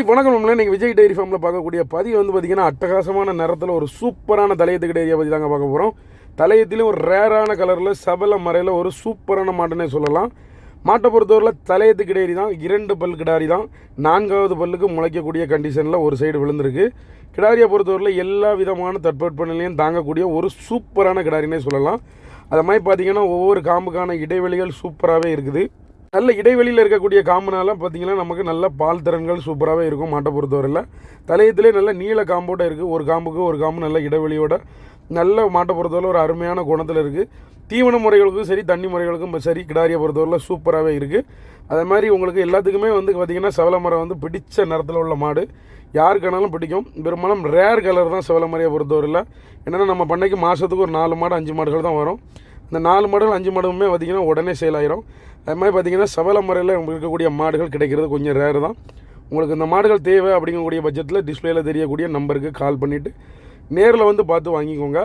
Hi வணக்கம் நம்மளே நீங்கள் விஜய் டைரி ஃபார்மில் பார்க்கக்கூடிய பதிவு வந்து பார்த்திங்கன்னா அட்டகாசமான நிறத்தில் ஒரு சூப்பரான தலையத்துக்கு டேரியை பற்றி தாங்க பார்க்க போகிறோம் தலையத்திலையும் ஒரு ரேரான கலரில் செவல மறையில் ஒரு சூப்பரான மாட்டுன்னே சொல்லலாம். மாட்டை பொறுத்தவரையில் தலையத்து கிடேரி தான் இரண்டு பல் கிடாரி தான் நான்காவது பல்லுக்கு முளைக்கக்கூடிய கண்டிஷனில் ஒரு சைடு விழுந்திருக்கு. கிடாரியை பொறுத்தவரையில் எல்லா விதமான தட்பவெப்பநிலையும் தாங்கக்கூடிய ஒரு சூப்பரான கிடாரினே சொல்லலாம். அது மாதிரி பார்த்தீங்கன்னா ஒவ்வொரு காம்புக்கான இடைவெளிகள் சூப்பராகவே இருக்குது. நல்ல இடைவெளியில் இருக்கக்கூடிய காம்புனாலாம் பார்த்தீங்கன்னா நமக்கு நல்ல பால் திறன்கள் சூப்பராகவே இருக்கும் மாட்டை பொறுத்தவரையில். தலையத்திலே நல்ல நீள காம்போட இருக்குது ஒரு காம்புக்கு ஒரு காம்பு நல்ல இடைவெளியோட நல்ல மாட்டை பொறுத்தவரை ஒரு அருமையான குணத்தில் இருக்குது தீவன முறைகளுக்கும் சரி தண்ணி முறைகளுக்கும் சரி கிடாரியை பொறுத்தவரையில் சூப்பராகவே இருக்குது அதே மாதிரி உங்களுக்கு எல்லாத்துக்குமே வந்து பார்த்திங்கன்னா செவல மரம் வந்து பிடிச்ச நிறத்தில் உள்ள மாடு. யாருக்கானாலும் பிடிக்கும். பெரும்பாலும் ரேர் கலர் தான் செவல மரையை பொறுத்தவரையில். என்னென்னா நம்ம பண்ணைக்கு மாதத்துக்கு ஒரு நாலு மாடு அஞ்சு மாடுகள் தான் வரும். இந்த நாலு மாடுகள் அஞ்சு மாடுமே பார்த்திங்கன்னா உடனே சேல் ஆயிரும். அது மாதிரி பார்த்திங்கன்னா சவல முறையில் இருக்கக்கூடிய மாடுகள் கிடைக்கிறது கொஞ்சம் ரேர் தான். உங்களுக்கு இந்த மாடுகள் தேவை அப்படிங்கக்கூடிய பட்சத்தில் டிஸ்பிளேயில் தெரியக்கூடிய நம்பருக்கு கால் பண்ணிவிட்டு நேரில் வந்து பார்த்து வாங்கிக்கோங்க.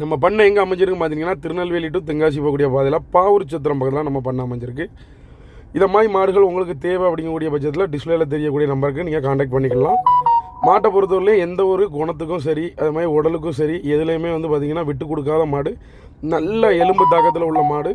நம்ம பண்ணை எங்கே அமைஞ்சிருக்கு பார்த்தீங்கன்னா திருநெல்வேலி டு தென்காசி போகக்கூடிய பாதையில் பாவூர் சத்திரம் பக்கத்தில் நம்ம பண்ண அமைஞ்சிருக்கு. இதை மாதிரி மாடுகள் உங்களுக்கு தேவை அப்படிங்கக்கூடிய பட்சத்தில் டிஸ்பிளேயில் தெரியக்கூடிய நம்பருக்கு நீங்கள் காண்டாக்ட் பண்ணிக்கலாம். மாட்டை பொறுத்தவரையிலையும் எந்த ஒரு குணத்துக்கும் சரி அது மாதிரி உடலுக்கும் சரி எதுலேயுமே வந்து பார்த்திங்கன்னா விட்டு கொடுக்காத மாடு. நல்ல எலும்பு தாக்கத்தில் உள்ள மாடு.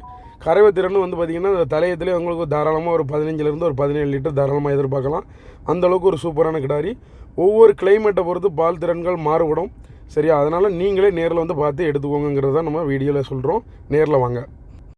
கறவை திறன் வந்து பார்த்திங்கன்னா அந்த தலையத்திலே உங்களுக்கு தாராளமாக ஒரு பதினஞ்சுலேருந்து ஒரு பதினேழு லிட்டர் தாராளமாக எதிர்பார்க்கலாம். அந்த அளவுக்கு ஒரு சூப்பரான கிடாரி. ஒவ்வொரு கிளைமேட்டை பொறுத்து பால் திறன்கள் மாறுபடும். சரியா? அதனால் நீங்களே நேரில் வந்து பார்த்து எடுத்துக்கோங்கிறது தான் நம்ம வீடியோவில் சொல்கிறோம் நேரில் வாங்க.